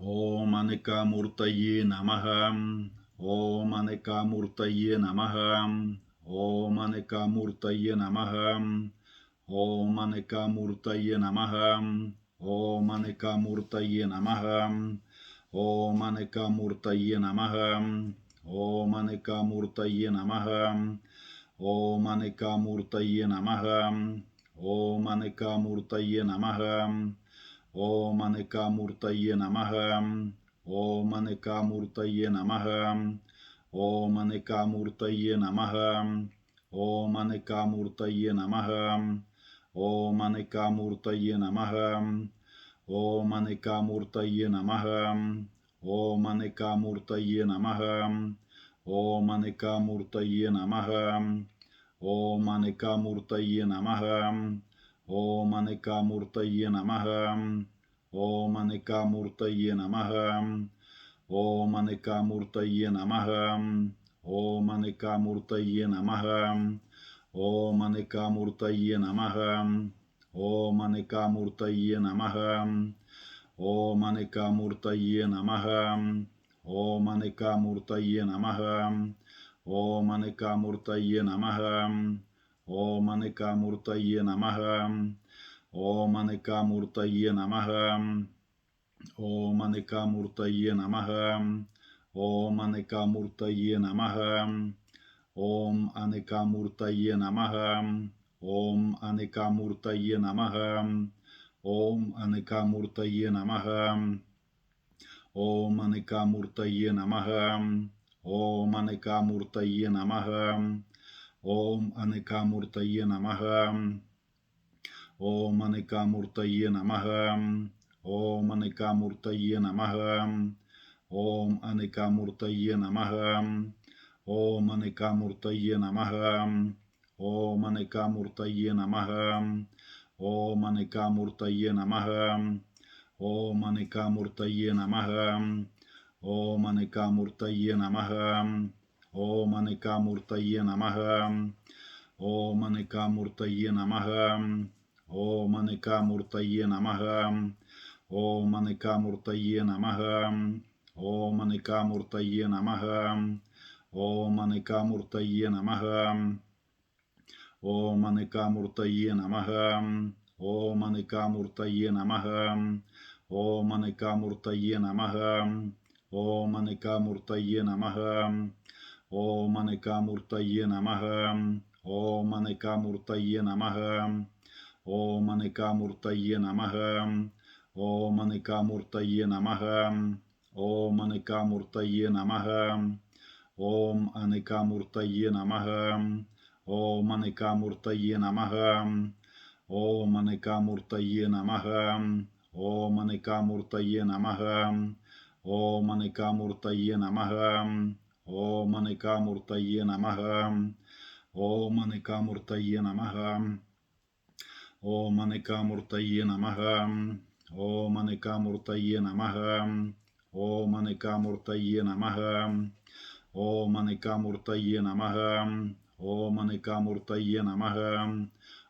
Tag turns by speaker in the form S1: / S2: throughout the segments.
S1: ఓం అనికామూర్తయే నమ ఓం అనికామూర్తయే నమ ఓం అనికామూర్తయే నమ ఓం అనికామూర్తయే నమ ఓం అనికామూర్తయే నమ ఓం అనికామూర్తయే నమ ఓం అనికామూర్తయే నమ ఓం అనికామూర్తయే నమ ఓం అనికామూర్తయే నమ Om Anikamurtaye Namaha. Om Anikamurtaye Namaha. Om Anikamurtaye Namaha. Om Anikamurtaye Namaha. Om Anikamurtaye Namaha. Om Anikamurtaye Namaha. Om Anikamurtaye Namaha. Om Anikamurtaye Namaha. Om Anikamurtaye Namaha. Om Anikamurtaye Namaha. Om Anikamurtaye Namaha. О маника муртає намага. О маника муртає намага. О маника муртає намага. О маника муртає намага. Ом Аника Муртає Намага, Ом Аника Муртає Намага, Ом Аника Муртає Намага, Ом Аника Муртає Намага, Ом Аника Муртає Намага, Om Anikamurtaye Namaha. Om Anikamurtaye Namaha. Om Anikamurtaye Namaha. Om Anikamurtaye Namaha. Om Anikamurtaye Namaha. Om Anikamurtaye Namaha. Om Anikamurtaye Namaha. Om Anikamurtaye Namaha. Om Anikamurtaye Namaha. Om Anikamurtaye Namaha. Om Anikamurtaye Namaha. Om Anikamurtaye Namaha. Om Anikamurtaye Namaha. Om Anikamurtaye Namaha. Om Anikamurtaye Namaha. Om Anikamurtaye Namaha. Om Anikamurtaye Namaha. Om Anikamurtaye Namaha. Om Anikamurtaye Namaha. Om Anikamurtaye Namaha. Om Anikamurtaye Namaha. Om Anikamurtaye Namaha. Om Anikamurtaye Namaha. Om Anikamurtaye Namaha. Om Anikamurtaye Namaha. Om о манека муртає намагам. О манека муртає намагам. О манека муртає намагам. О манека муртає намагам. О манека муртає намагам. Ом Аника Муртає намагам. Ом Аника Муртає намагам. Ом Аника Муртає намагам. Ом Аника Муртає намагам. Ом Аника Муртає намагам. Namaha. Om Anikamurtaye Namaha. Om Anikamurtaye Namaha. Om Anikamurtaye Namaha. Om Anikamurtaye Namaha. Om Anikamurtaye Namaha. Om Anikamurtaye Namaha. Om Anikamurtaye Namaha. Om Anikamurtaye Namaha.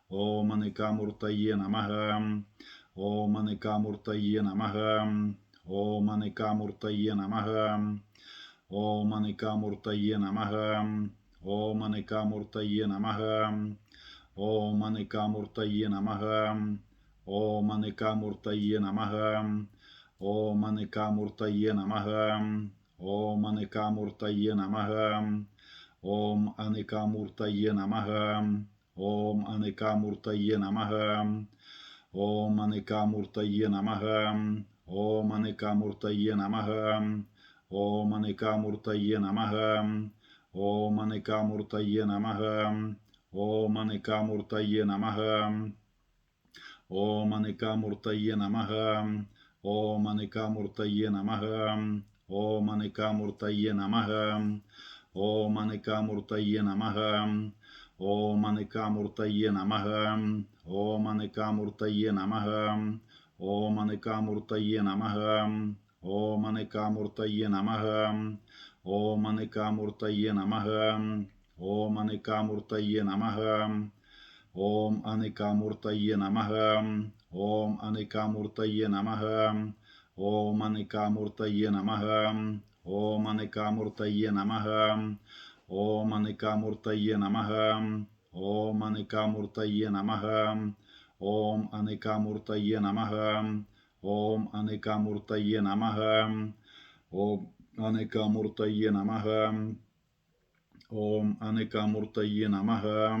S1: Om Anikamurtaye Namaha. Om Anikamurtaye Namaha. Om Anikamurtaye Namaha. Om Anikamurtaye Namaha. Om Anikamurtaye Namaha. Om Manikamurtaye Namaha. Om Manikamurtaye Namaha. Om Manikamurtaye Namaha. Om Manikamurtaye Namaha. Om Manikamurtaye Namaha. Om Manikamurtaye Namaha. Om Anikamurtaye Namaha. Om Anikamurtaye Namaha. Om Anikamurtaye Namaha. Om Anikamurtaye Namaha. ఓం అనికామూర్తయ్య నమ ఓం అనికామూర్తయ్య నమ ఓం అనికామూర్తయ్య నమ ఓం అనికామూర్తయ్య నమ ఓం అనికామూర్తయ్య నమ ఓం అనికామూర్తయ్య నమ ఓం అనికామూర్తయ్య నమ ఓం అనికామూర్తయ్య నమ ఓం అనికామూర్తయ్య నమ ఓం అనికామూర్తయ్య నమ ॐ अनिकामूर्तये नमः ॐ अनिकामूर्तये नमः ॐ अनिकामूर्तये नमः ॐ अनिकामूर्तये नमः ॐ अनिकामूर्तये नमः ॐ अनिकामूर्तये नमः ॐ अनिकामूर्तये नमः ॐ अनिकामूर्तये नमः ॐ अनिकामूर्तये नमः ॐ अनिकामूर्तये नमः Om Anikamurtaye Namaha. Om Anikamurtaye Namaha. Om Anikamurtaye Namaha.